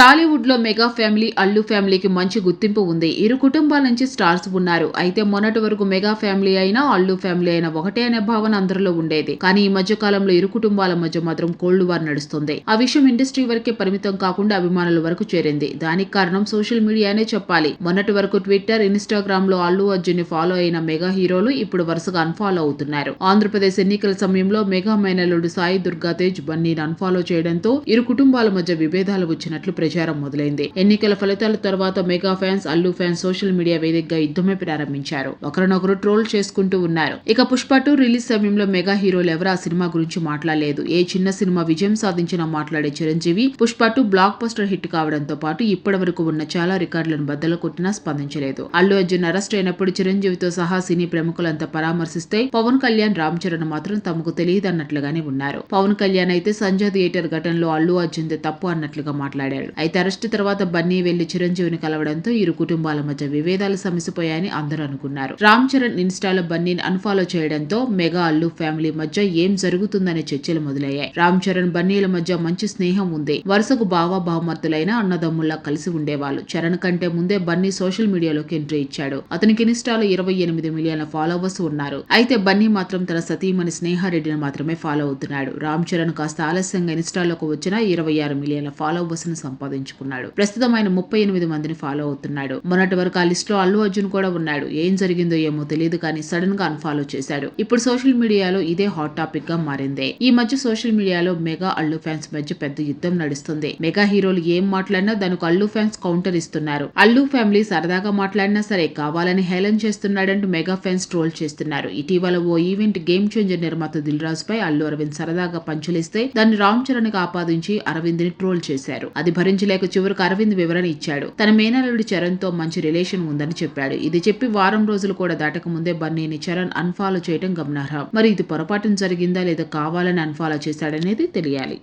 టాలీవుడ్లో mega family Allu ఫ్యామిలీకి మంచి గుర్తింపు ఉంది. ఇరు కుటుంబాల నుంచి స్టార్స్ ఉన్నారు. అయితే మొన్నటి వరకు మెగా ఫ్యామిలీ అయినా అల్లు ఫ్యామిలీ అయినా ఒకటే అనే భావన అందరిలో ఉండేది. కానీ ఈ మధ్య కాలంలో ఇరు కుటుంబాల మధ్య మాత్రం కోల్డ్ వార్ నడుస్తుంది. ఆ విషయం ఇండస్ట్రీ వరకే పరిమితం కాకుండా అభిమానుల వరకు చేరింది. దానికి కారణం సోషల్ మీడియానే చెప్పాలి. మొన్నటి వరకు ట్విట్టర్ ఇన్స్టాగ్రామ్లో అల్లు అర్జున్ని ఫాలో అయిన మెగా హీరోలు ఇప్పుడు వరుసగా అన్ఫాలో అవుతున్నారు. ఆంధ్రప్రదేశ్ ఎన్నికల సమయంలో మెగా మైనలుడు సాయి దుర్గాతేజ్ బన్నీని అన్ఫాలో చేయడంతో ఇరు కుటుంబాల మధ్య విభేదాలు వచ్చినట్లు ప్రచారం మొదలైంది. ఎన్నికల ఫలితాల తర్వాత mega fans Allu fans social media వేదికగా యుద్ధమే ప్రారంభించారు. ఒకరినొకరు ట్రోల్ చేసుకుంటూ ఉన్నారు. ఇక పుష్ప టూ రిలీజ్ సమయంలో మెగా హీరోలు ఎవరు ఆ సినిమా గురించి మాట్లాడలేదు. ఏ చిన్న సినిమా విజయం సాధించినా మాట్లాడే Chiranjeevi Pushpa two blockbuster hit కావడంతో పాటు ఇప్పటి వరకు ఉన్న చాలా రికార్డులను బద్దలు కొట్టినా స్పందించలేదు. అల్లు అర్జున్ అరెస్ట్ అయినప్పుడు చిరంజీవితో సహా సినీ ప్రముఖులంతా పరామర్శిస్తే పవన్ కళ్యాణ్ రామ్ చరణ్ మాత్రం తమకు తెలియదన్నట్లుగానే ఉన్నారు. పవన్ కళ్యాణ్ అయితే సంజయ్ థియేటర్ ఘటనలో అల్లు అర్జున్ తప్పు అన్నట్లుగా మాట్లాడాడు. అయితే అరెస్ట్ తర్వాత బన్నీ వెళ్ళి చిరంజీవిని కలవడంతో ఇరు కుటుంబాల మధ్య విభేదాలు సమసిపోయాయని అందరూ అనుకున్నారు. రామ్ చరణ్ ఇన్స్టాలో బన్నీని అన్ఫాలో చేయడంతో మెగా అల్లు ఫ్యామిలీ మధ్య ఏం జరుగుతుందనే చర్చలు మొదలయ్యాయి. రామ్ చరణ్ బన్నీల మధ్య మంచి స్నేహం ఉంది. వరుసకు బావా బహుమతులైన అన్నదమ్ముల్లా కలిసి ఉండేవాళ్ళు. చరణ్ కంటే ముందే బన్నీ సోషల్ మీడియాలోకి ఎంట్రీ ఇచ్చాడు. అతనికి ఇన్స్టాలో ఇరవై ఎనిమిది మిలియన్ల ఫాలోవర్స్ ఉన్నారు. అయితే బన్నీ మాత్రం తన సతీమణి స్నేహారెడ్డిని మాత్రమే ఫాలో అవుతున్నాడు. రామ్ చరణ్ కాస్త ఆలస్యంగా ఇన్స్టాలోకి వచ్చిన ఇరవై ఆరు మిలియన్ల ఫాలోవర్స్ను సంపాదించుకున్నాడు. ప్రస్తుతం ఆయన ముప్పై ఎనిమిది మందిని ఫాలో అవుతున్నాడు. మొన్నటి వరకు ఆ లిస్ట్లో అల్లు అర్జున్ కూడా ఉన్నాడు. ఏం జరిగిందో ఏమో తెలియదు కానీ సడన్గా అన్ఫాలో చేశాడు. ఇప్పుడు సోషల్ మీడియాలో ఇదే హాట్ టాపిక్గా మారింది. ఈ మధ్య సోషల్ మీడియాలో మెగా అల్లు ఫ్యాన్స్ మధ్య పెద్ద యుద్ధం నడుస్తుంది. మెగా హీరోలు ఏం మాట్లాడినా దానికి అల్లు ఫ్యాన్స్ కౌంటర్ ఇస్తున్నారు. అల్లు ఫ్యామిలీ సరదాగా మాట్లాడినా సరే కావాలని హేళన చేస్తున్నాడంటూ మెగా ఫ్యాన్స్ ట్రోల్ చేస్తున్నారు. ఇటీవల ఓ ఈవెంట్ గేమ్ చేంజర్ నిర్మాత దిల్ రాజు పై అల్లు అరవింద్ సరదాగా పంచులేస్తే దాన్ని రామ్ చరణ్కి ఆపాదించి అరవింద్ని ట్రోల్ చేశారు. అది భరించలేక చివరికి అరవింద్ వివరణ ఇచ్చాడు. తన మేనల్లుడి చరణ్తో మంచి రిలేషన్ ఉందని చెప్పాడు. ఇది చెప్పి వారం రోజులు కూడా దాటక ముందే బన్నీని చరణ్ అన్ఫాలో చేయడం గమనార్హం. మరి ఇది పొరపాటున జరిగిందా లేదా కావాలని అన్ఫాలో చేశాడనేది తెలియాలి.